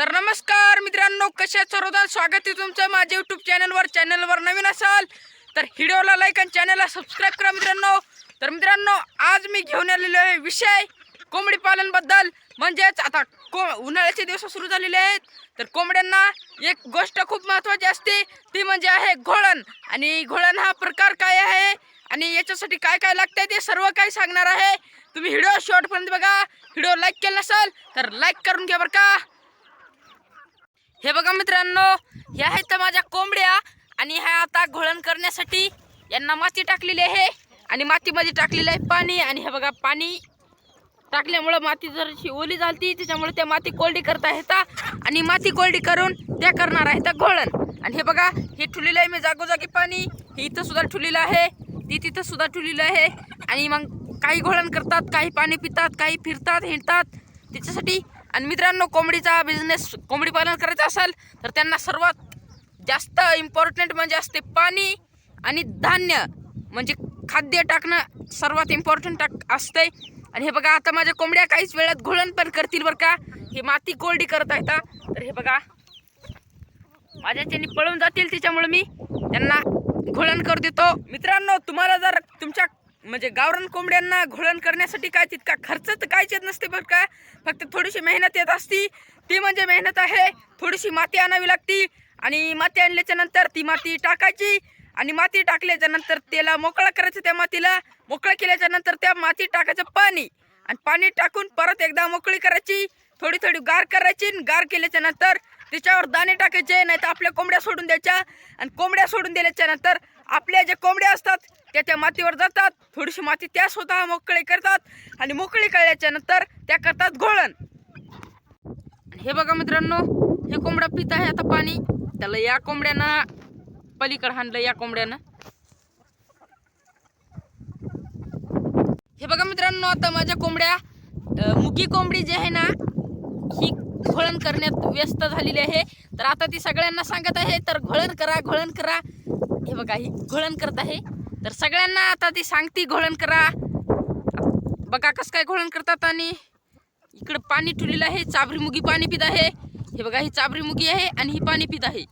तर नमस्कार मित्रांनो कशा सर्वदा स्वागत आहे तुमचं माझ्या युट्यूब चॅनलवर चॅनलवर नवीन असाल तर व्हिडिओला लाईक आणि चॅनलला सबस्क्राईब करा मित्रांनो. तर मित्रांनो आज मी घेऊन आलेलो आहे विषय कोंबडी पालनबद्दल म्हणजेच आता को उन्हाळ्याचे दिवस सुरू झालेले आहेत. तर कोंबड्यांना एक गोष्ट खूप महत्त्वाची असते. ती म्हणजे आहे घोळण. आणि घोळण हा प्रकार काय आहे? आणि याच्यासाठी काय काय लागतंय ते सर्व काही सांगणार आहे. तुम्ही व्हिडिओ शॉर्टपर्यंत बघा. व्हिडिओ लाईक केला नसेल तर लाईक करून घ्या बरं का. हे बघा मित्रांनो ह्या आहेत त्या माझ्या कोंबड्या आणि ह्या आता घोळण करण्यासाठी यांना माती टाकलेली आहे. आणि मातीमध्ये टाकलेलं आहे पाणी आणि हे बघा पाणी टाकल्यामुळं माती जराशी ओली झालती त्याच्यामुळे त्या माती कोरडी करता येतात आणि माती कोरडी करून त्या करणार आहेत घोळण. आणि हे बघा हे ठुलेलं आहे मी जागोजागी पाणी. हे इथं सुद्धा ठुलेलं आहे. ती तिथं सुद्धा ठुलेलं आहे. आणि मग काही घोळण करतात काही पाणी पितात काही फिरतात हिंडतात. त्याच्यासाठी आणि मित्रांनो कोंबडीचा बिझनेस कोंबडी पालन करायचं असेल तर त्यांना सर्वात जास्त इम्पॉर्टंट म्हणजे असते पाणी आणि धान्य. म्हणजे खाद्य टाकणं सर्वात इम्पॉर्टंट टाक असते आणि हे बघा आता माझ्या कोंबड्या काहीच वेळात घोळण पण करतील बरं का. हे माती कोरडी करत आहेत तर हे बघा माझ्याच्यानी पळून जातील त्याच्यामुळे मी त्यांना घोळण करू देतो. मित्रांनो तुम्हाला जर तुमच्या म्हणजे गावरान कोंबड्यांना घोळण करण्यासाठी काय तितका खर्च तर काहीच येत नसते बरं का? फक्त थोडीशी मेहनत येत असती. ती म्हणजे मेहनत आहे. थोडीशी माती आणावी लागती. आणि माती आणल्याच्या नंतर ती माती टाकायची. आणि माती टाकल्याच्या नंतर त्याला मोकळं करायचं त्या मातीला. मोकळं केल्याच्यानंतर त्या माती टाकायचं पाणी. आणि पाणी टाकून परत एकदा मोकळी करायची. थोडी थोडी गार करायची आणि गार केल्याच्यानंतर त्याच्यावर दाणे टाकायचे. नाही तर आपल्या कोंबड्या सोडून द्यायच्या. आणि कोंबड्या सोडून दिल्याच्या नंतर आपल्या ज्या कोंबड्या असतात त्या त्या मातीवर जातात. थोडीशी माती त्या स्वतः मोकळी करतात. आणि मोकळी कळल्याच्या नंतर त्या करतात घोळण. हे बघा मित्रांनो हे कोंबडा पित आहे आता पाणी. त्याला या कोंबड्यानं पलीकडे हाणलं या कोंबड्यानं. हे बघा मित्रांनो आता माझ्या कोंबड्या मुकी कोंबडी जी आहे ना ही घोळण करण्यात व्यस्त झालेली आहे. तर आता ती सगळ्यांना सांगत आहे तर घोळण करा घोळण करा. हे बघा ही घोळण करत आहे. तर सगळ्यांना आता ती सांगती घोळण करा. बघा कसं काय घोळण करतात आणि इकडं पाणी ठुलेलं आहे चाबरी मुगी पाणी पित आहे. हे बघा ही चाबरी मुगी आहे आणि ही पाणी पित आहे.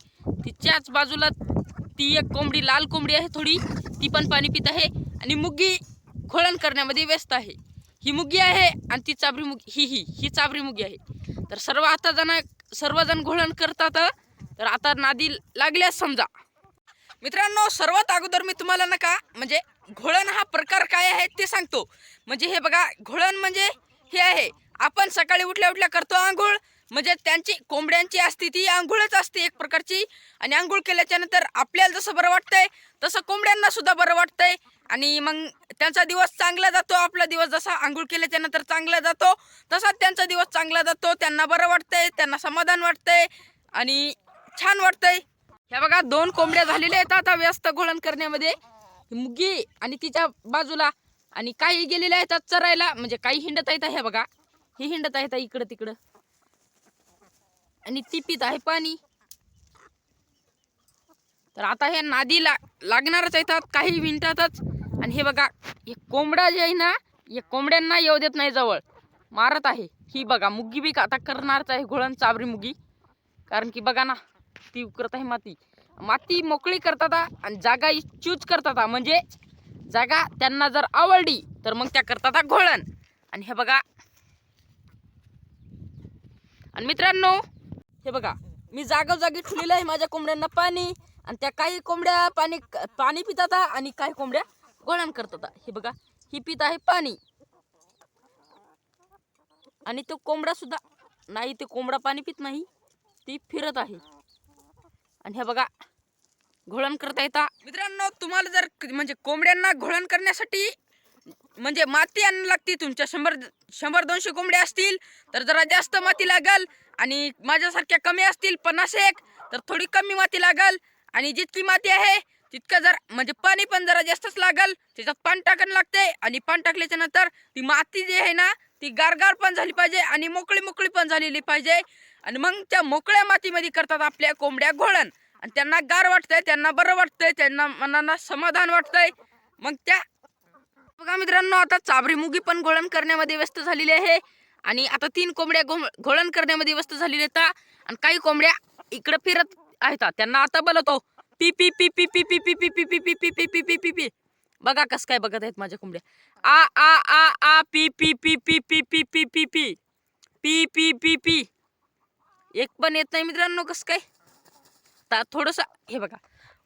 तिच्याच बाजूला ती एक कोंबडी लाल कोंबडी आहे थोडी ती पण पाणी पित आहे. आणि मुगी घोळण करण्यामध्ये व्यस्त आहे. ही मुगी आहे आणि ती चाबरी मुगी ही ही ही चाबरी मुगी आहे. तर सर्व आता जण सर्वजण घोळण करतात. तर आता नादी लागल्यास समजा. मित्रांनो सर्वात अगोदर मी तुम्हाला नका म्हणजे घोळण हा प्रकार काय आहे ते सांगतो. म्हणजे हे बघा घोळण म्हणजे हे आहे. आपण सकाळी उठल्या उठल्या करतो आंघोळ. म्हणजे त्यांची कोंबड्यांची असते ती आंघोळच असते एक प्रकारची. आणि आंघोळ केल्याच्यानंतर आपल्याला जसं बरं वाटतंय तसं कोंबड्यांना सुद्धा बरं वाटतंय. आणि मग त्यांचा दिवस चांगला जातो आपला दिवस जसा आंघोळ केल्याच्यानंतर चांगला जातो तसाच त्यांचा दिवस चांगला जातो. त्यांना बरं वाटतंय त्यांना समाधान वाटतंय. आणि छान वाटतंय. ह्या बघा दोन कोंबड्या झालेल्या आहेत आता व्यस्त घोळण करण्यामध्ये. मुगी आणि तिच्या बाजूला आणि काही गेलेल्या आहेत चरायला. म्हणजे काही हिंडत आहेत ह्या बघा. हे हिंडत आहेत इकडं तिकडं. आणि ती पित आहे पाणी. तर आता हे नादी ला लागणारच येतात काही मिनिटातच आणि हे बघा हे कोंबडा जे आहे ना हे कोंबड्यांना येऊ देत नाही जवळ. मारत आहे. ही बघा मुगी बी आता करणारच आहे घोळण चाबरी मुगी. कारण की बघा ना ती करत आहे माती. माती मोकळी करतात आणि जागा चूज करतात म्हणजे जागा त्यांना जर आवडली तर मग त्या करतात घोळण. आणि हे बघा. आणि मित्रांनो हे बघा. मी जागोजागी ठेवलेलं आहे माझ्या कोंबड्यांना पाणी. आणि त्या काही कोंबड्या पाणी पाणी पितात आणि काही कोंबड्या गोळण करतात हे बघा. ही पित आहे पाणी. आणि तो कोंबडा सुद्धा नाही ते कोंबडा पाणी पित नाही. ती फिरत आहे. आणि हे बघा घोळण करता येता. मित्रांनो तुम्हाला जर म्हणजे कोंबड्यांना घोळण करण्यासाठी म्हणजे माती आणायला लागते तुमच्या शंभर शंभर दोनशे कोंबड्या असतील तर जरा जास्त माती लागल आणि माझ्यासारख्या कमी असतील पन्नास एक तर थोडी कमी माती लागल आणि जितकी माती आहे तितकं जर म्हणजे पाणी पण जरा जास्तच लागल त्याच्यात पाणी टाकायला लागते आणि पाणी टाकल्याच्या नंतर ती माती जी आहे ना ती गारगार पण झाली पाहिजे आणि मोकळी मोकळी पण झालेली पाहिजे. आणि मग त्या मोकळ्या मातीमध्ये करतात आपल्या कोंबड्या घोळण आणि त्यांना गार वाटतंय त्यांना बरं वाटतंय त्यांना मनांना समाधान वाटतंय मग त्या बघा मित्रांनो आता चाबरी मुगी पण घोळण करण्यामध्ये व्यस्त झालेली आहे आणि आता तीन कोंबड्या घो घोळण करण्यामध्ये व्यस्त झालेल्या आहेत आणि काही कोंबड्या इकडे फिरत आहेत त्यांना आता बोलवतो पी पी पी पी पी पी पी पी पी पी पी पी पी पी पी पी पी बघा कस काय बघत आहेत माझ्या कोंबड्या आ आ आ आ पी पी पी पी पी पी पी पी पी पी पी पी पी एक पण येत नाही मित्रांनो कसं काय? आता थोडंसं हे बघा.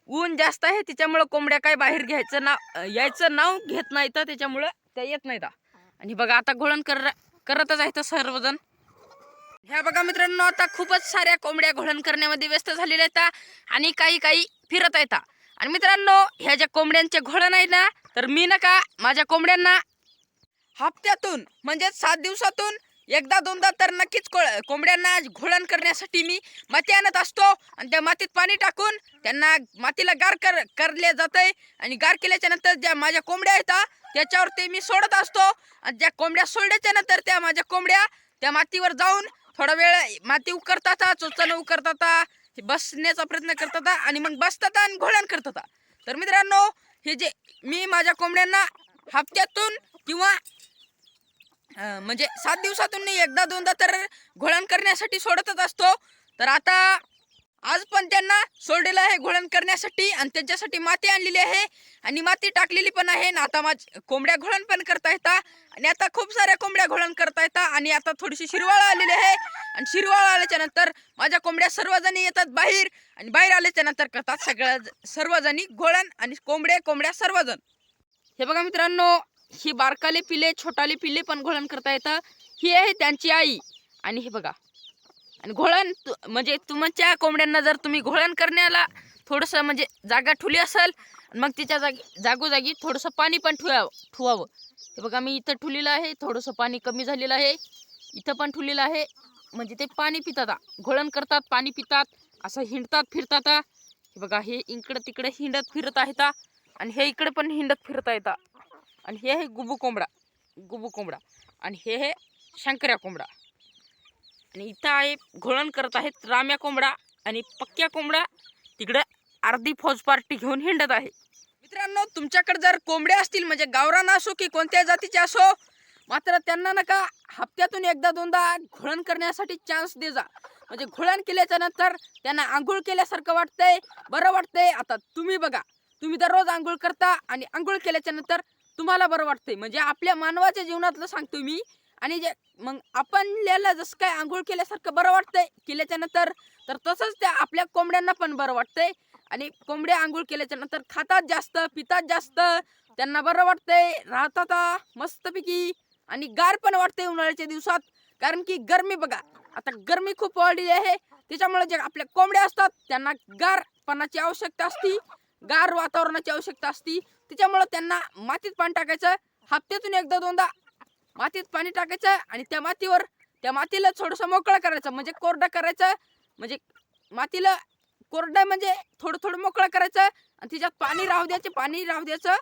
ऊन जास्त आहे त्याच्यामुळं कोंबड्या काय बाहेर घ्यायचं नाव यायचं नाव घेत नाही तर त्याच्यामुळं त्या येत नाहीत आणि बघा आता घोळण कर करतच आहेत सर्वजण. ह्या बघा मित्रांनो आता खूपच साऱ्या कोंबड्या घोळण करण्यामध्ये व्यस्त झालेल्या आहेत आणि काही काही फिरत आहेत आणि मित्रांनो ह्या ज्या कोंबड्यांचे घोळण आहे ना तर मी नका माझ्या कोंबड्यांना हप्त्यातून म्हणजेच सात दिवसातून एकदा दोनदा तर नक्कीच को कोंबड्यांना घोळण करण्यासाठी मी माती आणत असतो. आणि त्या मातीत पाणी टाकून त्यांना मातीला गार कर करले जाते आणि गार केल्याच्यानंतर ज्या माझ्या कोंबड्या येतात त्याच्यावर ते मी सोडत असतो. आणि ज्या कोंबड्या सोडल्याच्या नंतर त्या माझ्या कोंबड्या त्या मातीवर जाऊन थोडा वेळ माती उकरतात चोचणं उकरतात बसण्याचा प्रयत्न करतात आणि मग बसतात आणि घोळण करतात तर मित्रांनो हे जे मी माझ्या कोंबड्यांना हप्त्यातून किंवा म्हणजे सात दिवसातून मी एकदा दोनदा तर घोळण करण्यासाठी सोडतच असतो. तर आता आज पण त्यांना सोडलेलं आहे घोळण करण्यासाठी आणि त्यांच्यासाठी माती आणलेली आहे आणि माती टाकलेली पण आहे आणि आता माझ कोंबड्या घोळण पण करता येतात आणि आता खूप साऱ्या कोंबड्या घोळण करता येतात आणि आता थोडीशी शिरवाळ आलेली आहे आणि शिरवाळ आल्याच्यानंतर माझ्या कोंबड्या सर्वजणी येतात बाहेर आणि बाहेर आल्याच्यानंतर करतात सगळ्या सर्वजणी घोळण आणि कोंबड्या कोंबड्या सर्वजण. हे बघा मित्रांनो ही बारकाले पिले छोटाले पिले पण घोळण करता येतं. ही आहे त्यांची आई. आणि हे बघा. आणि घोळण म्हणजे तुमच्या कोंबड्यांना जर तुम्ही घोळण करण्याला थोडंसं म्हणजे जागा ठुली असेल मग तिच्या जागी जागोजागी थोडंसं पाणी पण ठुवाव ठुवावं. हे बघा मी इथं ठुलेलं आहे. थोडंसं पाणी कमी झालेलं आहे. इथं पण ठुलेलं आहे. म्हणजे ते पाणी पितात. घोळण करतात पाणी पितात. असं हिंडतात फिरतात. हे बघा हे इकडं तिकडे हिंडत फिरत आहेत. आणि हे इकडे पण हिंडत फिरत आहेत. आणि हे आहे गुबू कोंबडा. गुबू कोंबडा. आणि हे आहे शंकर्या कोंबडा. आणि इथं आहे घोळण करत आहेत राम्या कोंबडा आणि पक्क्या कोंबडा. तिकडं अर्धी फौज पार्टी घेऊन हिंडत आहे. मित्रांनो तुमच्याकडे जर कोंबड्या असतील म्हणजे गावरान असो की कोणत्या जातीचे असो मात्र त्यांना नका हप्त्यातून एकदा दोनदा घोळण करण्यासाठी चान्स दे जा. म्हणजे घोळण केल्याच्यानंतर त्यांना आंघोळ केल्यासारखं वाटतंय बरं वाटतंय. आता तुम्ही बघा तुम्ही दररोज आंघोळ करता आणि आंघोळ केल्याच्यानंतर तुम्हाला बरं वाटतंय. म्हणजे आपल्या मानवाच्या जीवनातलं सांगतो मी. आणि जे मग आपल्याला जसं काय आंघोळ केल्यासारखं बरं वाटतंय केल्याच्यानंतर तर तसंच त्या आपल्या कोंबड्यांना पण बरं वाटतंय. आणि कोंबड्या आंघोळ केल्याच्यानंतर खातात जास्त पितात जास्त त्यांना बरं वाटतंय राहतात मस्तपैकी. आणि गार पण वाटतंय उन्हाळ्याच्या दिवसात कारण की गर्मी बघा आता गर्मी खूप वाढली आहे. त्याच्यामुळे जे आपल्या कोंबड्या असतात त्यांना गारपणाची आवश्यकता असती. गार वातावरणाची आवश्यकता असती. त्याच्यामुळं त्यांना मातीत पाणी टाकायचं. हप्त्यातून एकदा दोनदा मातीत पाणी टाकायचं आणि त्या मातीवर त्या मातीला थोडंसं मोकळं करायचं. म्हणजे कोरडं करायचं. म्हणजे मातीला कोरडं म्हणजे थोडं थोडं मोकळं करायचं आणि तिच्यात पाणी राहू द्यायचं पाणी राहू द्यायचं.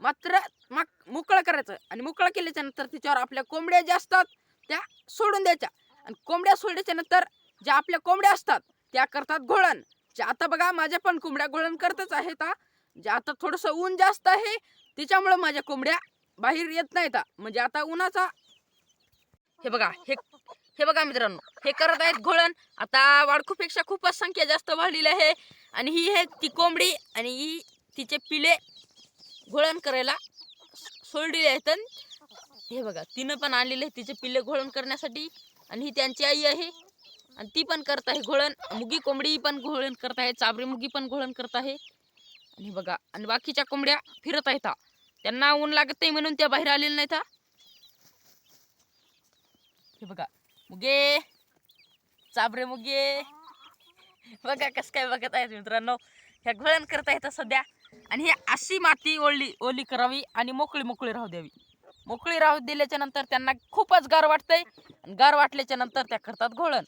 मात्र मग मोकळं करायचं आणि मोकळं केल्याच्यानंतर तिच्यावर आपल्या कोंबड्या ज्या असतात त्या सोडून द्यायच्या. आणि कोंबड्या सोडल्याच्या नंतर ज्या आपल्या कोंबड्या असतात त्या करतात घोळण. जे आता बघा माझ्या पण कोंबड्या घोळण करतच आहेत हा. जे आता थोडंसं ऊन जास्त आहे त्याच्यामुळं माझ्या कोंबड्या बाहेर येत नाहीत म्हणजे आता उन्हाचा. हे बघा हे हे बघा मित्रांनो हे करत आहेत घोळण आता वाडखूपेक्षा खूपच संख्या जास्त वाढलेली आहे. आणि ही आहे ती कोंबडी आणि ही तिचे पिले घोळण करायला सोडलेले आहेत. हे बघा तिनं पण आणलेले आहे तिचे पिल्ले घोळण करण्यासाठी. आणि ही त्यांची आई आहे. आणि ती पण करत आहे घोळण. मुगी कोंबडी पण घोळण करत आहे चाबरी मुगी पण घोळण करत आहे. आणि बघा आणि बाकीच्या कोंबड्या फिरत आहेत. त्यांना ऊन लागत नाही म्हणून त्या बाहेर आलेल्या नाहीत. हा. हे बघा मुगे चाबरे मुगे. बघा कस काय बघत आहेत मित्रांनो. ह्या घोळण करत आहेत सध्या. आणि ही अशी माती ओली ओली करावी आणि मोकळी मोकळी राहू द्यावी. मोकळी राहू दिल्याच्या नंतर त्यांना खूपच गार वाटतंय. गार वाटल्याच्या नंतर त्या करतात घोळण.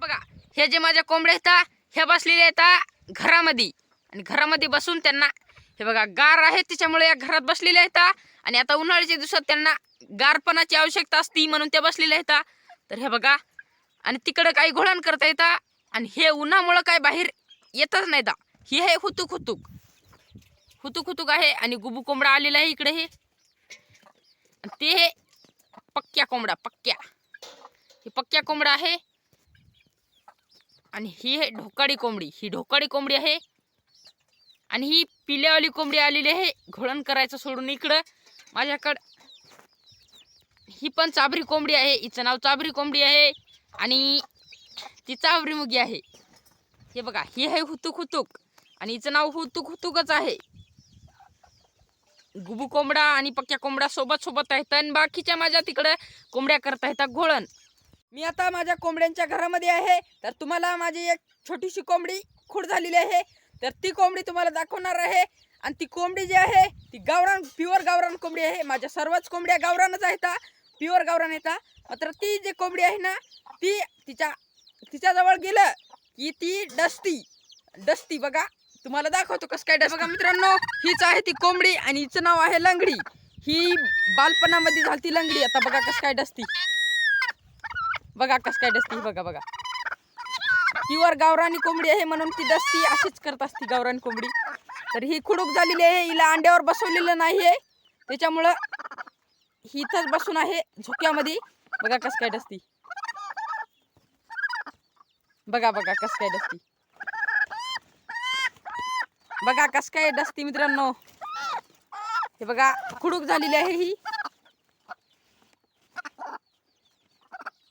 बघा हे जे माझ्या कोंबड्या आहेत हे बसलेल्या येतात घरामध्ये. आणि घरामध्ये बसून त्यांना हे बघा गार आहे त्याच्यामुळे या घरात बसलेल्या आहेत. आणि आता उन्हाळ्याच्या दिवसात त्यांना गारपणाची आवश्यकता असती म्हणून त्या बसलेल्या आहेत. तर हे बघा आणि तिकडं काही घोळण करता येतात आणि हे उन्हामुळं काय बाहेर येतच नाही दा ही आहे हुतुक हुतुक हुतुक हुतुक आहे आणि गुबू कोंबडा आलेला आहे इकडे हे. आणि ते हे पक्क्या कोंबडा पक्क्या. हे पक्क्या कोंबडा आहे. आणि ही आहे ढोकाडी कोंबडी. ही ढोकाडी कोंबडी आहे. आणि ही पिल्यावाली कोंबडी आलेली आहे. घोळण करायचं सोडून इकडं. माझ्याकडं ही पण चाबरी कोंबडी आहे. हिचं नाव चाबरी कोंबडी आहे. आणि ती चाबरी मुगी आहे. हे बघा ही आहे हुतुक हुतुक. आणि हिचं नाव हुतुक हुतुकच आहे. गुबू कोंबडा आणि पक्क्या कोंबडा सोबत सोबत आहेत. आणि बाकीच्या माझ्या तिकडं कोंबड्या करता येतात घोळण. मी आता माझ्या कोंबड्यांच्या घरामध्ये आहे तर तुम्हाला माझी एक छोटीशी कोंबडी खूड झालेली आहे. तर ती कोंबडी तुम्हाला दाखवणार आहे. आणि ती कोंबडी जी आहे ती गावरान प्युअर गावरान कोंबडी आहे. माझ्या सर्वच कोंबड्या गावरानच आहेत प्युअर गावरान येतात मात्र ती जी कोंबडी आहे ना ती तिच्या तिच्याजवळ गेलं की ती डस्ती डस्ती बघा. तुम्हाला दाखवतो कसं काय डस बघा मित्रांनो हीच आहे ती कोंबडी आणि हिचं नाव आहे लंगडी. ही बालपणामध्ये झालती लंगडी. आता बघा कसं काय डस्ती बघा कस काय डसती बघा बघा. प्युअर गावरानी कोंबडी आहे म्हणून ती डसती अशीच करत असती गावरानी कोंबडी. तर ही खुडूक झालेली आहे हिला अंड्यावर बसवलेलं नाही आहे त्याच्यामुळं ही इथंच बसून आहे झोक्यामध्ये. बघा कस काय डसती बघा बघा कस काय डसती बघा कस काय डसती मित्रांनो. हे बघा खुडूक झालेली आहे ही.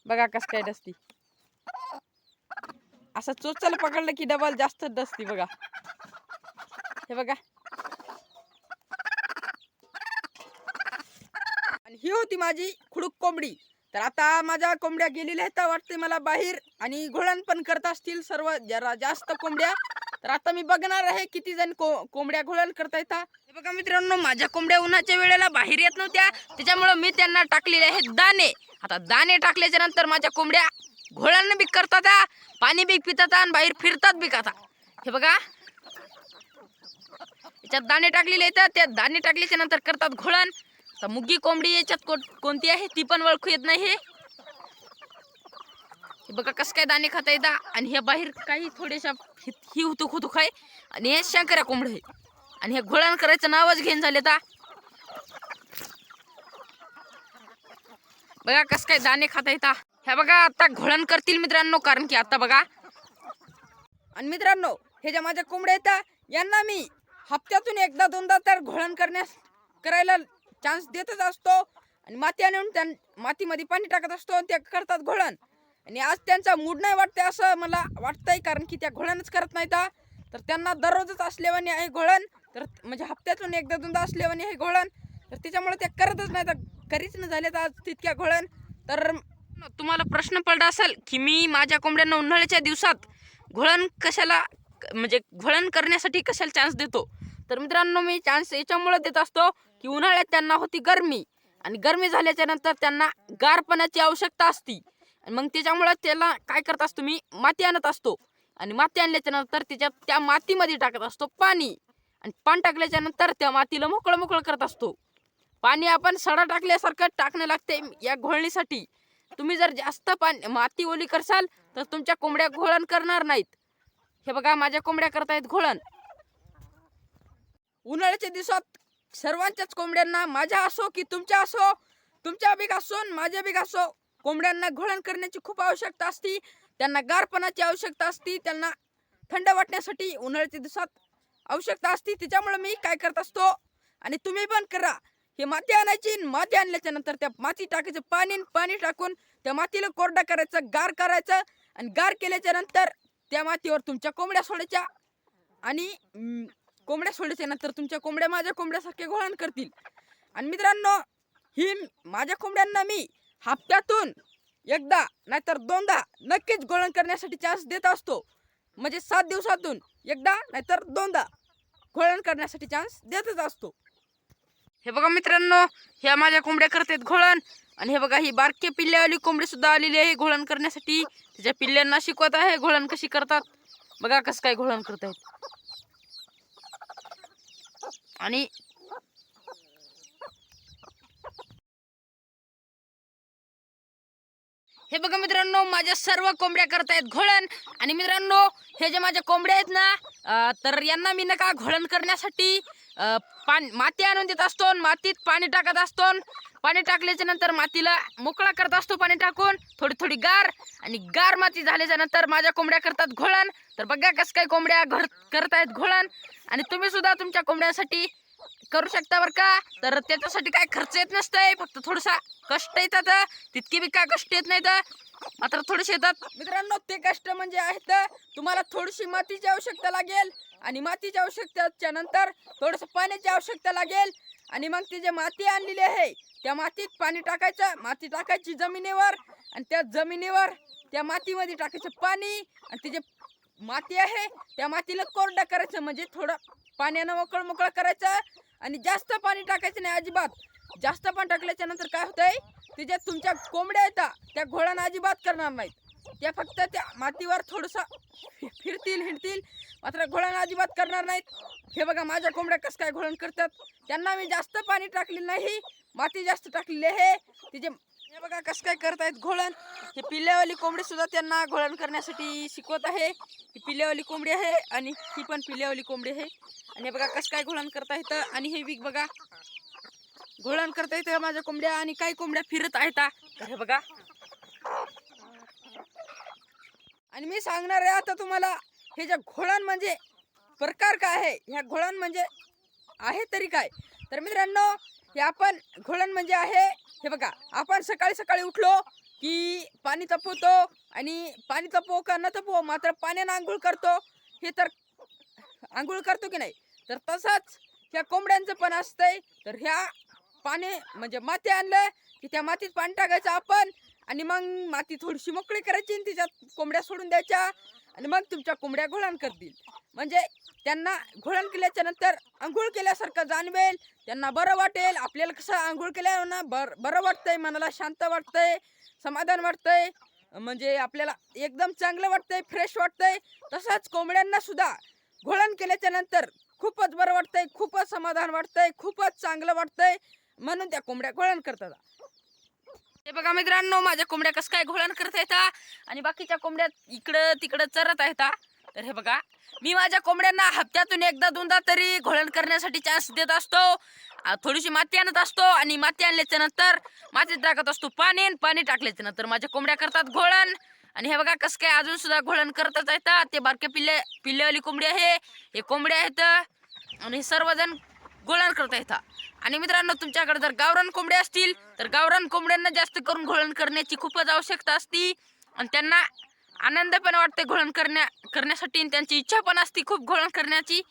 बघा कसं काय डसती असं चोचल पकडलं की डबल जास्त डसती बघा. हे बघा. आणि ही होती माझी खुडूक कोंबडी. तर आता माझ्या कोंबड्या गेलेल्या आहेत वाटते मला बाहेर आणि घोळण पण करत असतील सर्व जरा जास्त कोंबड्या. तर आता मी बघणार आहे किती जण को कोंबड्या घोळण करता येतात हे बघा मित्रांनो माझ्या कोंबड्या उन्हाच्या वेळेला बाहेर येत नव्हत्या. त्याच्यामुळं मी त्यांना टाकलेले आहेत दाणे. आता दाणे टाकल्याच्या नंतर माझ्या कोंबड्या घोळांना बी करतात पाणी बी पितात आणि बाहेर फिरतात बी खाता हे बघा. याच्यात दाणे टाकलेले येतात त्या दाणे टाकल्याच्या नंतर करतात घोळण. तर मुगी कोंबडी याच्यात को कोणती आहे? ती पण ओळखू येत नाही. हे बघा कसं काय दाणे खाता येतात आणि हे बाहेर काही थोड्याशा ही ही हुतुक आहे. आणि हे शंकऱ्या कोंबड आहे आणि हे घोळण करायचं नावच घेऊन झाले ता बघा कसं काय दाणे खाता येतात ह्या बघा आता घोळण करतील मित्रांनो कारण की आता बघा. आणि मित्रांनो हे ज्या माझ्या कोंबड्या येतात यांना मी हप्त्यातून एकदा दोनदा तर घोळण करण्यास करायला चान्स देतच असतो. आणि माती आणून त्या मातीमध्ये पाणी टाकत असतो आणि त्या करतात घोळण. आणि आज त्यांचा मूड नाही वाटते असं मला वाटतंय कारण की त्या घोळ्यानच करत नाहीत तर त्यांना दररोजच असल्यावानी आहे घोळण तर म्हणजे हप्त्यातून एकदा दोनदा असल्यावानी हे घोळण तर त्याच्यामुळे त्या करतच नाही तर करीच न झाले तर आज तितक्या घोळण. तर तुम्हाला प्रश्न पडला असेल की मी माझ्या कोंबड्यांना उन्हाळ्याच्या दिवसात घोळण कशाला म्हणजे घोळण करण्यासाठी कशाला चान्स देतो? तर मित्रांनो मी चान्स याच्यामुळे देत असतो की उन्हाळ्यात त्यांना होती गरमी आणि गरमी झाल्याच्यानंतर त्यांना गारपणाची आवश्यकता असती. मग त्याच्यामुळं त्याला काय करत असतो मी माती आणत असतो. आणि माती आणल्याच्या नंतर त्याच्यात त्या मातीमध्ये टाकत असतो पाणी. आणि पाणी टाकल्याच्या नंतर त्या मातीला मोकळं मोकळं करत असतो. पाणी आपण सडा टाकल्यासारखं टाकणं लागते या घोळणीसाठी. तुम्ही जर जास्त पाणी माती ओली करसाल तर तुमच्या कोंबड्या घोळण करणार नाहीत. हे बघा माझ्या कोंबड्या करतायत घोळण. उन्हाळ्याच्या दिवसात सर्वांच्याच कोंबड्यांना माझ्या असो की तुमच्या असो तुमच्या बीक असो माझ्या बीक असो कोंबड्यांना घोळण करण्याची खूप आवश्यकता असते त्यांना गारपणाची आवश्यकता असते त्यांना थंड वाटण्यासाठी उन्हाळ्याच्या दिवसात आवश्यकता असते. त्याच्यामुळे मी काय करत असतो? आणि तुम्ही पण करा. हे माती आणायची आणि माती आणल्याच्या नंतर त्या माती टाकायचं पाणी आणि पाणी टाकून त्या मातीला कोरडा करायचं गार करायचं आणि गार केल्याच्यानंतर त्या मातीवर तुमच्या कोंबड्या सोडायच्या आणि कोंबड्या सोडायच्या नंतर तुमच्या कोंबड्या माझ्या कोंबड्यासारखे घोळण करतील. आणि मित्रांनो ही माझ्या कोंबड्यांना मी हप्त्यातून एकदा नाहीतर दोनदा नक्कीच घोळण करण्यासाठी चान्स देत असतो. म्हणजे सात दिवसातून एकदा नाहीतर दोनदा घोळण करण्यासाठी चान्स देतच असतो. हे बघा मित्रांनो ह्या माझ्या कोंबड्या करतात घोळण आणि हे बघा ही बारके पिल्ल्यावाली कोंबडी सुद्धा आलेली आहे घोळण करण्यासाठी. तिच्या पिल्ल्यांना शिकवत आहे घोळण कशी करतात. बघा कसं काय घोळण करतायत. आणि हे बघा मित्रांनो माझ्या सर्व कोंबड्या करतायत घोळण. आणि मित्रांनो हे जे माझ्या कोंबड्या आहेत ना तर यांना मी नका घोळण करण्यासाठी अ, माती आणून देत असतो आणि मातीत पाणी टाकत असतो आणि पाणी टाकल्याच्या नंतर मातीला मोकळा करत असतो पाणी टाकून थोडी थोडी गार. आणि गार माती झाल्याच्यानंतर माझ्या कोंबड्या करतात घोळण. तर बघा कसं काय कोंबड्या घर करतायत घोळण. आणि तुम्ही सुद्धा तुमच्या कोंबड्यांसाठी करू शकता बरं का? तर त्याच्यासाठी काय खर्च येत नसतंय फक्त थोडसा कष्ट येतात. तितके बी काय कष्ट येत नाही तर मात्र थोडेसे येतात. मित्रांनो ते कष्ट म्हणजे आहेत. तुम्हाला थोडीशी मातीची आवश्यकता लागेल आणि मातीच्या आवश्यकतेच्या नंतर थोडंसं पाण्याची आवश्यकता लागेल. आणि मग ती जे माती आणलेली आहे त्या मातीत पाणी टाकायचं माती टाकायची जमिनीवर आणि त्या जमिनीवर त्या मातीमध्ये टाकायचं पाणी आणि ती जे माती आहे त्या मातीला कोरडं करायचं म्हणजे थोडं पाण्यानं मोकळ मोकळं करायचं. आणि जास्त पाणी टाकायचं नाही अजिबात. जास्त पाणी टाकल्याच्या नंतर काय होतंय? त्याच्यात तुमच्या कोंबड्या येतात त्या घोळानं अजिबात करणार नाहीत. त्या फक्त त्या मातीवर थोडंसं फिरतील हिंडतील मात्र घोळण अजिबात करणार नाहीत. हे बघा माझ्या कोंबड्या कसं काय घोळण करतात? त्यांना मी जास्त पाणी टाकलेलं नाही माती जास्त टाकलेली आहे. तिचे हे बघा कसं काय करतायत घोळण. हे पिल्ल्यावाली कोंबडी सुद्धा त्यांना घोळण करण्यासाठी शिकवत आहे. ही पिल्ल्यावाली कोंबडी आहे आणि ही पण पिल्ल्यावाली कोंबडी आहे. आणि हे बघा कसं काय घोळण करता येतं आणि हे वीक बघा. घोळण करता येतं माझ्या कोंबड्या आणि काही कोंबड्या फिरत आहेत हे. बघा. आणि मी सांगणार आहे आता तुम्हाला हे ज्या घोळण म्हणजे प्रकार काय आहे? ह्या घोळण म्हणजे आहे तरी काय? तर मित्रांनो हे आपण घोळण म्हणजे आहे हे बघा आपण सकाळी सकाळी उठलो की पाणी तपवतो आणि पाणी तपवो का न तपवो मात्र पाण्यानं आंघोळ करतो. हे तर आंघोळ करतो की नाही? तर तसंच ह्या कोंबड्यांचं पण असतंय. तर ह्या पाणी म्हणजे माती आणलं की त्या मातीत पाणी टाकायचं आपण आणि मग माती थोडीशी मोकळी करायची आणि तिच्यात कोंबड्या सोडून द्यायच्या आणि मग तुमच्या कोंबड्या घोळण करतील. म्हणजे त्यांना घोळण केल्याच्यानंतर आंघोळ केल्यासारखं जाणवेल त्यांना बरं वाटेल. आपल्याला कसं आंघोळ केल्या ना बर बरं वाटतंय मनाला शांत वाटतंय समाधान वाटतंय. म्हणजे आपल्याला एकदम चांगलं वाटतंय फ्रेश वाटतंय. तसंच कोंबड्यांना सुद्धा घोळण केल्याच्यानंतर खूपच बरं वाटतंय खूपच समाधान वाटतंय खूपच चांगलं वाटतंय. म्हणून त्या कोंबड्या घोळण करतात. हे बघा मित्रांनो माझ्या कोंबड्या कसं काय घोळण करत आहेत आणि बाकीच्या कोंबड्या इकडं तिकडं चरत आहेत तर हे बघा मी माझ्या कोंबड्यांना हप्त्यातून एकदा दोनदा तरी घोळण करण्यासाठी चान्स देत असतो. थोडीशी माती आणत असतो आणि माती आणल्याच्या नंतर मातीत टाकत असतो पाणी आणि पाणी टाकल्याच्या नंतर माझ्या कोंबड्या करतात घोळण. आणि हे बघा कसं काय अजून सुद्धा घोळण करतच आहेत ते बारके पिल्ले पिल्लेवाली कोंबडी आहे हे कोंबड्या आहेत. आणि सर्वजण घोळण करता येतात आणि मित्रांनो तुमच्याकडे जर गावरान कोंबड्या असतील तर गावरान कोंबड्यांना जास्त करून घोळण करण्याची खूपच आवश्यकता असती. आणि त्यांना आनंद पण वाटते घोळण करण्या करण्यासाठी आणि त्यांची इच्छा पण असते खूप घोळण करण्याची.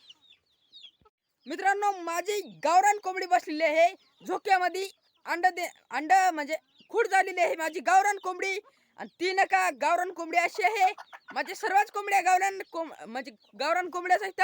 मित्रांनो माझी गावरान कोंबडी बसलेली आहे. झोक्यामध्ये अंड दे अंड म्हणजे खूड झालेली आहे माझी गावरान कोंबडी. आणि ती नका गावरान कोंबडी अशी आहे. माझे सर्वच कोंबड्या गावरान कोंब म्हणजे गावरान कोंबड्याच आहेत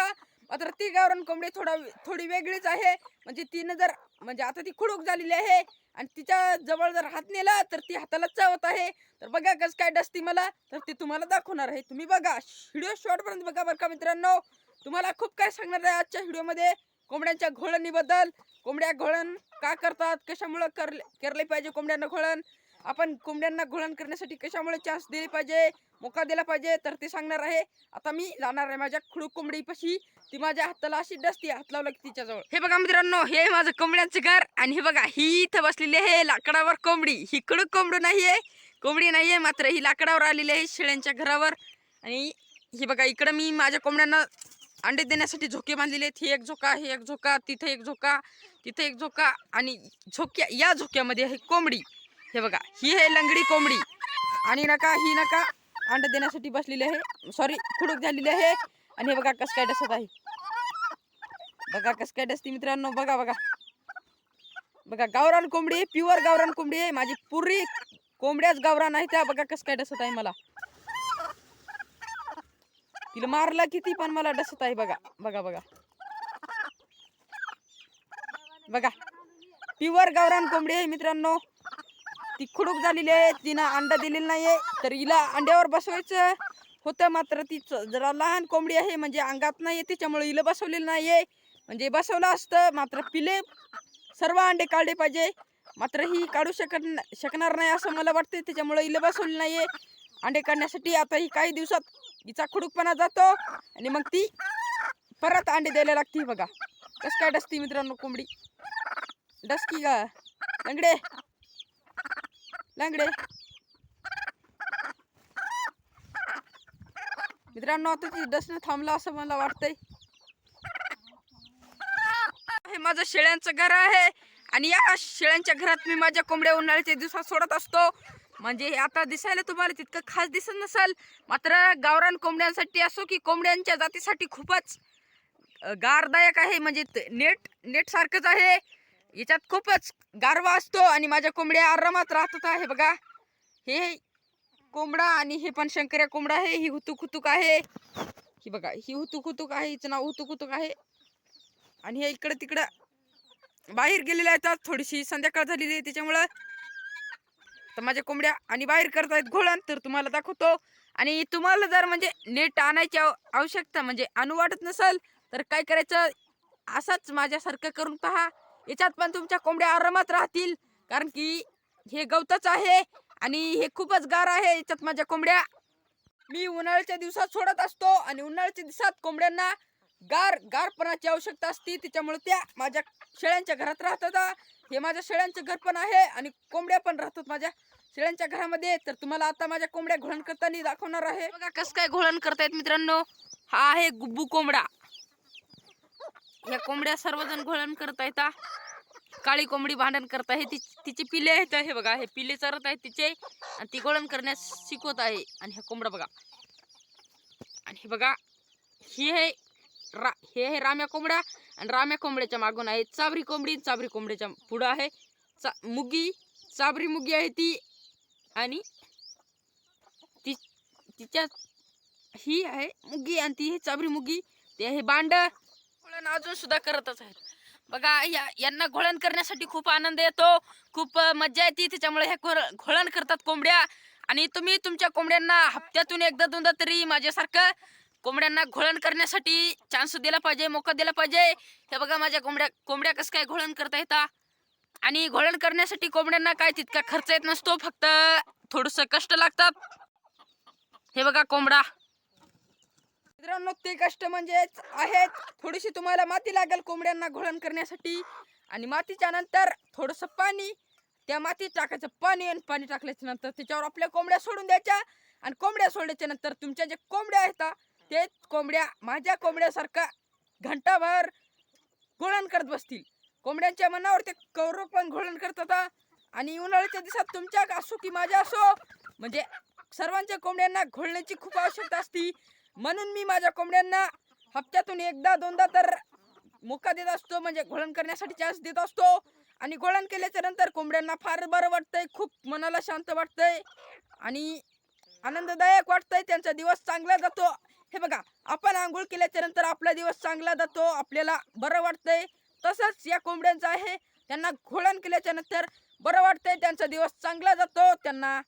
मात्र ती गावरान कोंबडी थोडा थोडी वेगळीच आहे. म्हणजे तिनं जर म्हणजे आता ती खुडूक झालेली आहे आणि तिच्या जवळ जर हात नेला तर ती हाताला चावत आहे. तर बघा कसं काय डसती मला. तर ते तुम्हाला दाखवणार आहे. तुम्ही बघा व्हिडिओ शॉर्टपर्यंत बघा बरं का मित्रांनो. तुम्हाला खूप काय सांगणार आहे आजच्या व्हिडिओमध्ये कोंबड्यांच्या घोळणीबद्दल कोंबड्या घोळण का करतात? कशामुळं करले करले पाहिजे कोंबड्यांना घोळण? आपण कोंबड्यांना घोळण करण्यासाठी कशामुळे चान्स दिले पाहिजे? मोका दिला पाहिजे तर ते सांगणार आहे आता मी जाणार आहे माझ्या खुडूक कोंबडीपाशी. ती माझ्या हाताला अशी डसती हात लावला की तिच्याजवळ. हे बघा मित्रांनो हे माझं कोंबड्यांचं घर आणि हे बघा ही इथं बसलेली आहे लाकडावर कोंबडी. ही खुडूक कोंबडू नाही आहे कोंबडी नाही आहे मात्र ही लाकडावर आलेली आहे शेळ्यांच्या घरावर. आणि ही बघा इकडं मी माझ्या कोंबड्यांना अंडे देण्यासाठी झोके बांधलेले आहेत. ही एक झोका हे एक झोका तिथे एक झोका तिथे एक झोका आणि झोक्या या झोक्यामध्ये आहे कोंबडी. हे बघा ही आहे लंगडी कोंबडी. आणि नका ही नका अंडा देण्यासाठी बसलेली आहे. सॉरी खुडूक झालेली आहे. आणि हे बघा कस काय डसत आहे. बघा कस काय डसती मित्रांनो. बघा बघा. बघा गावरान कोंबडी प्युअर गावरान कोंबडी आहे. माझी पुरी कोंबड्याच गावरान आहे त्या. बघा कस काय डसत आहे मला. तिला मारला किती पण मला डसत आहे. बघा बघा बघा. बघा. प्युअर गावरान कोंबडी आहे मित्रांनो. ती खुडूक झालेली आहे तिनं अंडा दिलेला नाहीये. तर हिला अंड्यावर बसवायचं होतं मात्र ती जरा लहान कोंबडी आहे म्हणजे अंगात नाही त्याच्यामुळे हिला बसवलेलं नाहीये. म्हणजे बसवलं असतं मात्र पिले सर्व अंडे काढले पाहिजे. मात्र ही काढू शकत शकणार नाही असं मला वाटतं त्याच्यामुळे हिला बसवली नाहीये. अंडे काढण्यासाठी आता ही काही दिवसात हिचा खुडूकपणा जातो आणि मग ती परत अंडे द्यायला लागते बघा. कस काय डसती मित्रांनो कोंबडी? डसकी का? लंगडे लंगडे. मित्रांनो आता ती डसणं थांबलं असं मला वाटतंय. हे माझं शेळ्यांचं घर आहे आणि या शेळ्यांच्या घरात मी माझ्या कोंबड्या उन्हाळ्याच्या दिवसात सोडत असतो. म्हणजे हे आता दिसायला तुम्हाला तितकं खास दिसत नसेल. मात्र गावरान कोंबड्यांसाठी असो की कोंबड्यांच्या जातीसाठी खूपच गारदायक आहे. म्हणजे ते नेट नेट सारखंच आहे. याच्यात खूपच गारवा असतो आणि माझ्या कोंबड्या आरामात राहतात आहे बघा. हे कोंबडा आणि हे पण शंकर्या कोंबडा आहे ही हुतुक हुतुक आहे. ही बघा ही हुतुक हुतुक आहे हिचं नाव हुतुक हुतुक आहे. आणि हे इकडं तिकडं बाहेर गेलेल्या आहेत थोडीशी संध्याकाळ झालेली आहे त्याच्यामुळं. तर माझ्या कोंबड्या आणि बाहेर करतायत घोळण तर तुम्हाला दाखवतो. आणि तुम्हाला जर म्हणजे नेट आणायची आव- आवश्यकता म्हणजे आणू वाटत नसेल तर काय करायचं? असाच माझ्यासारखं करून पहा. याच्यात पण तुमच्या कोंबड्या आरामात राहतील. कारण की हे गवतच आहे आणि हे खूपच गार आहे. याच्यात माझ्या कोंबड्या मी उन्हाळ्याच्या दिवसात सोडत असतो आणि उन्हाळ्याच्या दिवसात कोंबड्यांना गार गारपणाची आवश्यकता असते. त्याच्यामुळे त्या माझ्या शेळ्यांच्या घरात राहतात. हे माझ्या शेळ्यांचं घर पण आहे आणि कोंबड्या पण राहतात माझ्या शेळ्यांच्या घरामध्ये. तर तुम्हाला आता माझ्या कोंबड्या घोळण करताना दाखवणार आहे. बघा कसं काय घोळण करतायत मित्रांनो. हा आहे गुब्बू कोंबडा. या कोंबड्या सर्वजण घोळण करत आहेत काळी कोंबडी भांडण करत आहे ती तिचे पिले आहेत हे बघा हे पिले चरत आहेत तिचे आणि ती गोळण करण्यास शिकवत आहे. आणि हे कोंबड्या बघा. आणि हे बघा ही आहे रा हे आहे राम्या कोंबड्या आणि राम्या कोंबड्याच्या मागून आहे चाबरी कोंबडी आणि चाबरी कोंबड्याच्या पुढं आहे चा मुगी चाबरी मुगी आहे ती आणि ती तिच्या ही आहे मुगी आणि ती आहे चाबरी मुगी ते आहे बांड. घोळण अजून सुद्धा करतच आहेत. बघा या यांना घोळण करण्यासाठी खूप आनंद येतो. खूप मज्जा येते. त्याच्यामुळे ह्या घोळ- घोळण करतात कोंबड्या. आणि तुम्ही तुमच्या कोंबड्यांना हप्त्यातून एकदा दोनदा तरी माझ्यासारखं कोंबड्यांना घोळण करण्यासाठी चान्स दिला पाहिजे मोका दिला पाहिजे. हे बघा माझ्या कोंबड्या कोंबड्या कसं काय घोळण करता येतात आणि घोळण करण्यासाठी कोंबड्यांना काय तितका खर्च येत नसतो फक्त थोडंसं कष्ट लागतात. हे बघा कोंबडा. मित्रांनो ते कष्ट म्हणजेच आहेत थोडीशी तुम्हाला माती लागेल कोंबड्यांना घोळण करण्यासाठी. आणि मातीच्या नंतर थोडंसं पाणी त्या मातीत टाकायचं पाणी आणि पाणी टाकल्याच्या नंतर त्याच्यावर आपल्या कोंबड्या सोडून द्यायच्या. आणि कोंबड्या सोडल्याच्या नंतर तुमच्या जे कोंबड्या आहेत ते कोंबड्या माझ्या कोंबड्यासारखा घंटाभर घोळण करत बसतील. कोंबड्यांच्या मनावर ते कौरव पण घोळण करतात आणि उन्हाळ्याच्या दिवसात तुमच्या असो की माझ्या असो म्हणजे सर्वांच्या कोंबड्यांना घोळण्याची खूप आवश्यकता असती. म्हणून मी माझ्या कोंबड्यांना हप्त्यातून एकदा दोनदा तर मुक्का देत असतो म्हणजे घोळण करण्यासाठी चान्स देत असतो. आणि घोळण केल्याच्यानंतर कोंबड्यांना फार बरं वाटतंय खूप मनाला शांत वाटतंय आणि आनंददायक वाटतंय. त्यांचा दिवस चांगला जातो. हे बघा आपण आंघोळ केल्याच्यानंतर आपला दिवस चांगला जातो आपल्याला बरं वाटतंय. तसंच या कोंबड्यांचं आहे त्यांना घोळण केल्याच्यानंतर बरं वाटतंय त्यांचा दिवस चांगला जातो त्यांना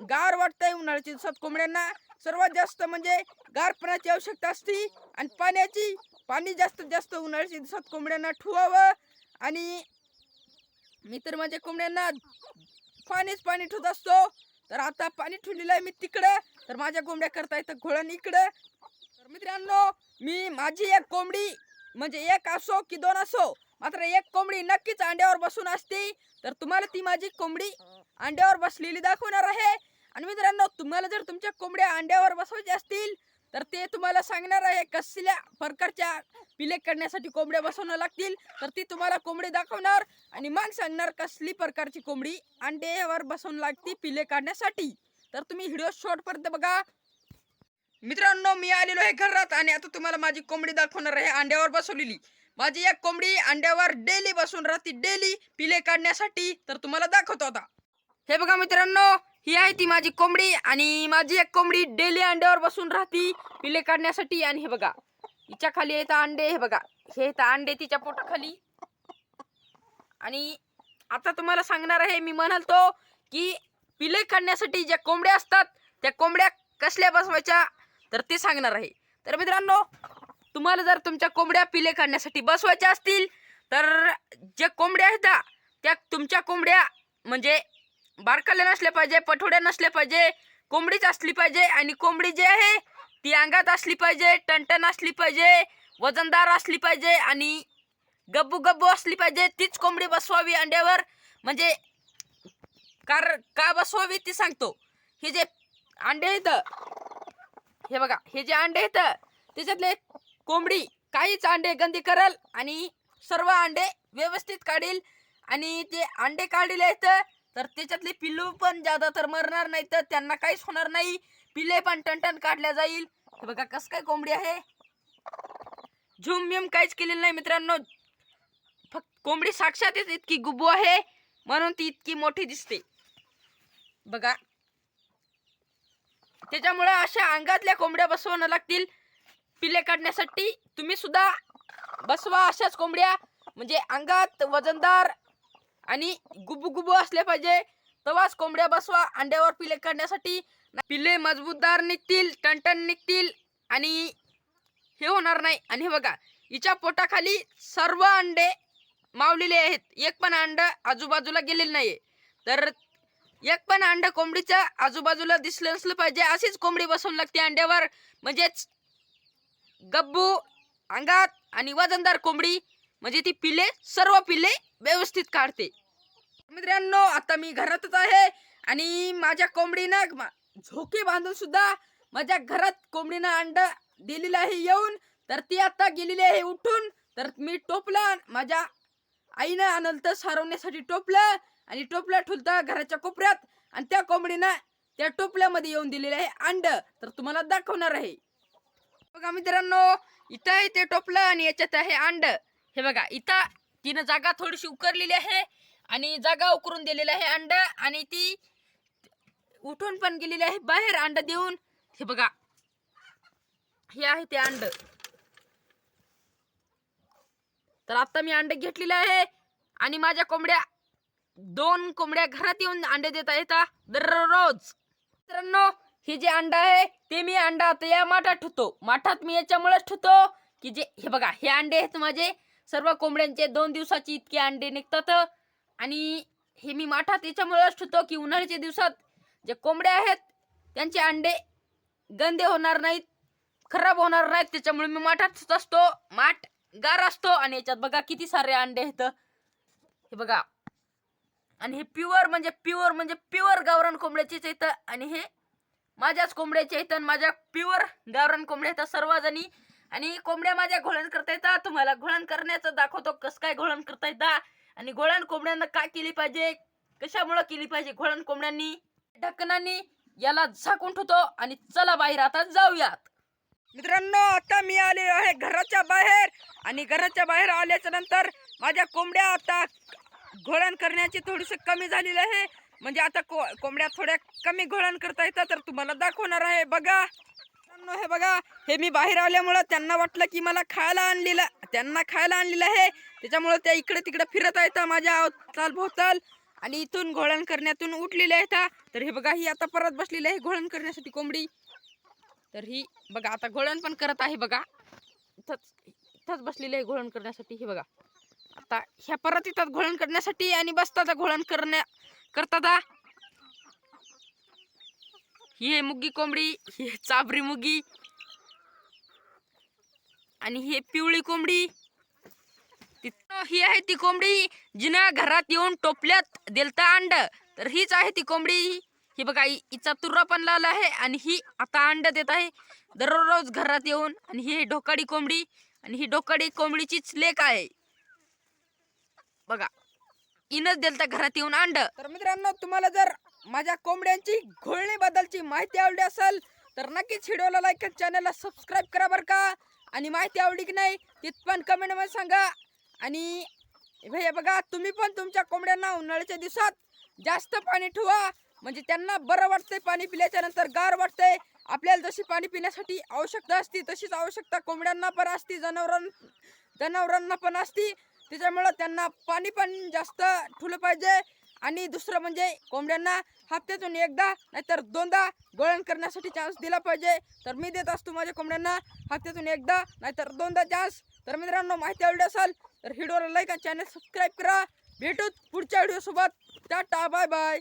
गार वाटतंय उन्हाळ्याच्या दिवसात कोंबड्यांना. सर्वात जास्त म्हणजे गारपणाची आवश्यकता असते आणि पाण्याची. पाणी जास्तीत जास्त उन्हाळ्याच्या दिवसात कोंबड्यांना ठुवावं आणि मी तर माझ्या कोंबड्यांना पाणीच पाणी ठेवत असतो. तर आता पाणी ठेवलेलं आहे मी तिकडं. तर माझ्या कोंबड्या करता येतं घोळण इकडं. तर मित्रांनो मी माझी एक कोंबडी म्हणजे एक असो की दोन असो मात्र एक कोंबडी नक्कीच अंड्यावर बसून असते. तर तुम्हाला ती माझी कोंबडी अंड्यावर बसलेली दाखवणार आहे. आणि मित्रांनो तुम्हाला जर तुमच्या कोंबड्या अंड्यावर बसवायच्या असतील तर ते तुम्हाला सांगणार आहे कसल्या प्रकारच्या पिले करण्यासाठी कोंबड्या बसवणं लागतील. तर ती तुम्हाला कोंबडी दाखवणार आणि मग सांगणार कसली प्रकारची कोंबडी अंड्यावर बसवून लागते पिले काढण्यासाठी. तर तुम्ही व्हिडिओ शॉर्टपर्यंत बघा. मित्रांनो मी आलेलो आहे घरात आणि आता तुम्हाला माझी कोंबडी दाखवणार आहे अंड्यावर बसवलेली. माझी एक कोंबडी अंड्यावर डेली बसून राहते डेली पिले काढण्यासाठी. तर तुम्हाला दाखवतो आता. हे बघा मित्रांनो ही आहे ती माझी कोंबडी आणि माझी एक कोंबडी डेली अंड्यावर बसून राहती पिले काढण्यासाठी. आणि हे बघा हिच्या खाली येतं अंडे हे बघा. हे येतं अंडे तिच्या पोटाखाली. आणि आता तुम्हाला सांगणार आहे मी म्हणालतो की पिले काढण्यासाठी ज्या कोंबड्या असतात त्या कोंबड्या कसल्या बसवायच्या? तर ते सांगणार आहे. तर मित्रांनो तुम्हाला जर तुमच्या कोंबड्या पिले काढण्यासाठी बसवायच्या असतील तर ज्या कोंबड्या आहेत त्या तुमच्या कोंबड्या म्हणजे बारकाले नसले पाहिजे पठोड्या नसले पाहिजे कोंबडीच असली पाहिजे आणि कोंबडी जी आहे ती अंगात असली पाहिजे टणटण असली पाहिजे वजनदार असली पाहिजे आणि गब्बू गब्बू असली पाहिजे तीच कोंबडी बसवावी अंड्यावर. म्हणजे कार का बसवावी ती सांगतो. हे जे अंडे आहेत हे बघा हे जे अंडे आहेत त्याच्यातले कोंबडी काहीच अंडे गंदी करल आणि सर्व अंडे व्यवस्थित काढील आणि ते अंडे काढलेले आहेत तर त्याच्यातले पिल्लू पण जादा तर मरणार नाही तर त्यांना काहीच होणार नाही. पिल्ले पण टनटन काढल्या जाईल. हे बघा कस काय कोंबडी आहे. झुम बिम काहीच केलेलं नाही मित्रांनो. फक्त कोंबडी साक्षातच इतकी गुब्बू आहे म्हणून ती इतकी मोठी दिसते. बघा. त्याच्यामुळे अशा अंगातल्या कोंबड्या बसवणं लागतील. पिल्ले काढण्यासाठी तुम्ही सुद्धा बसवा अशाच कोंबड्या. म्हणजे अंगात वजनदार आणि गुबू गुबू असले पाहिजे. तवाच कोंबड्या बसवा अंड्यावर पिले काढण्यासाठी पिल्ले मजबूतदार निघतील टणटण निघतील आणि हे होणार नाही. आणि हे बघा हिच्या पोटाखाली सर्व अंडे मावलेले आहेत. एक पण अंड आजूबाजूला गेलेलं नाही तर एक पण अंड कोंबडीच्या आजूबाजूला दिसलं नसलं पाहिजे. अशीच कोंबडी बसवून लागते अंड्यावर. म्हणजेच गब्बू अंगात आणि वजनदार कोंबडी म्हणजे ती पिले सर्व पिले व्यवस्थित काढते. मित्रांनो आता मी घरातच आहे आणि माझ्या कोंबडीनं झोके बांधून सुद्धा माझ्या घरात कोंबडीनं अंड दिलेलं आहे येऊन. तर ती आता गेलेली आहे उठून. तर मी टोपलं माझ्या आईनं आणलं तर सारवण्यासाठी टोपलं आणि टोपलं ठुलतं घराच्या कोपऱ्यात. आणि त्या कोंबडीनं त्या टोपल्यामध्ये येऊन दिलेलं आहे अंड. तर तुम्हाला दाखवणार आहे. बघा मित्रांनो इथं आहे ते टोपलं आणि याच्यात आहे अंड. हे बघा इथं तिनं जागा थोडीशी उकरलेली आहे. आणि जागा उकरून दिलेलं आहे अंड आणि ती उठून पण गेलेली आहे बाहेर अंड देऊन. हे बघा. हे आहे ते अंड. तर आता मी अंड घेतलेले आहे आणि माझ्या कोंबड्या दोन कोंबड्या घरात येऊन अंडे देता येतात दररोज. मित्रांनो हे जे अंडा आहे ते मी अंडा आता या माठात ठेवतो. माठात मी याच्यामुळेच ठेवतो की जे हे बघा हे अंडे आहेत माझे. सर्व कोंबड्यांचे दोन दिवसाची इतके अंडे निघतात. आणि हे मी माठात याच्यामुळेच ठेवतो की उन्हाळ्याच्या दिवसात जे कोंबड्या आहेत त्यांचे अंडे गंदे होणार नाहीत खराब होणार नाहीत. त्याच्यामुळे मी माठात असतो. माठ गार असतो आणि याच्यात बघा किती सारे अंडे आहेत. हे बघा. आणि हे प्युअर म्हणजे प्युअर म्हणजे प्युअर गावरान कोंबड्याचेच येतं आणि हे माझ्याच कोंबड्याचे आहेत आणि माझ्या प्युअर गावरान कोंबड्या येतात सर्वजणी. आणि कोंबड्या माझ्या घोळण करता येतात. तुम्हाला घोळण करण्याचं दाखवतो. कसं काय घोळण करता येतात. आणि घोळण कोंबड्यांना काय केली पाहिजे? कशामुळं केली पाहिजे घोळण कोंबड्यांनी? ढक्कनांनी याला झाकून ठेवतो आणि चला बाहेर आता जाऊयात. मित्रांनो आता मी आलेलो आहे घराच्या बाहेर आणि घराच्या बाहेर आल्याच्यानंतर माझ्या कोंबड्या आता घोळण करण्याची थोडीशी कमी झालेली आहे. म्हणजे आता को कोंबड्या थोड्या कमी घोळण करता येतात तर तुम्हाला दाखवणार आहे. बघा. मित्रांनो, हे बघा हे मी बाहेर आल्यामुळं त्यांना वाटलं की मला खायला आणलेलं त्यांना खायला आणलेलं आहे. त्याच्यामुळं त्या इकडे तिकडे फिरत आहेत माझ्या अवताल भोवताल आणि इथून घोळण करण्यातून उठलेले आहेत तर हे बघा ही आता परत बसलेली आहे घोळण करण्यासाठी कोंबडी. तर ही बघा आता घोळण पण करत आहे बघा. इथंच इथंच बसलेली आहे घोळण करण्यासाठी हे बघा. आता ह्या परत येतात घोळण करण्यासाठी आणि बसतात घोळण करण्या करतात ही आहे मुगी कोंबडी ही आहे चाबरी मुगी आणि ही पिवळी कोंबडी. तिथं ही आहे ती कोंबडी जिनं घरात येऊन टोपल्यात दिलता अंड. तर हीच आहे ती कोंबडी. ही बघा हिचा तुर्रा पण लावला आहे आणि ही आता अंड देत आहे. दररोज घरात येऊन आणि ही ढोकाडी कोंबडी आणि ही ढोकाडी कोंबडीचीच लेक आहे. बघा इनच दिलता घरात येऊन अंड. तर मित्रांनो तुम्हाला जर माझ्या कोंबड्यांची घोळणी बद्दलची माहिती आवडली असेल तर नक्कीच व्हिडिओला लाईक चॅनलला सबस्क्राईब करा बरं का. आणि माहिती आवडली की नाही ती पण कमेंटमध्ये सांगा. आणि हे बघा तुम्ही पण तुमच्या कोंबड्यांना उन्हाळ्याच्या दिवसात जास्त पाणी ठेवा. म्हणजे त्यांना बरं वाटतंय पाणी पिल्याच्या नंतर गार वाटतंय. आपल्याला जशी पाणी पिण्यासाठी आवश्यकता असती तशीच आवश्यकता कोंबड्यांना पण असती जनावरां जनावरांना पण असती. त्याच्यामुळं त्यांना पाणी पण जास्त ठुलं पाहिजे. आणि दुसरं म्हणजे कोंबड्यांना हप्त्यातून एकदा नाहीतर दोनदा गळण करण्यासाठी चान्स दिला पाहिजे. तर मी देत असतो माझ्या कोंबड्यांना हप्त्यातून एकदा नाहीतर दोनदा चान्स तर मित्रांनो माहिती आवडली असेल तर व्हिडिओला लाईक आणि चॅनल सबस्क्राईब करा. भेटू पुढच्या व्हिडिओसोबत टाटा बाय बाय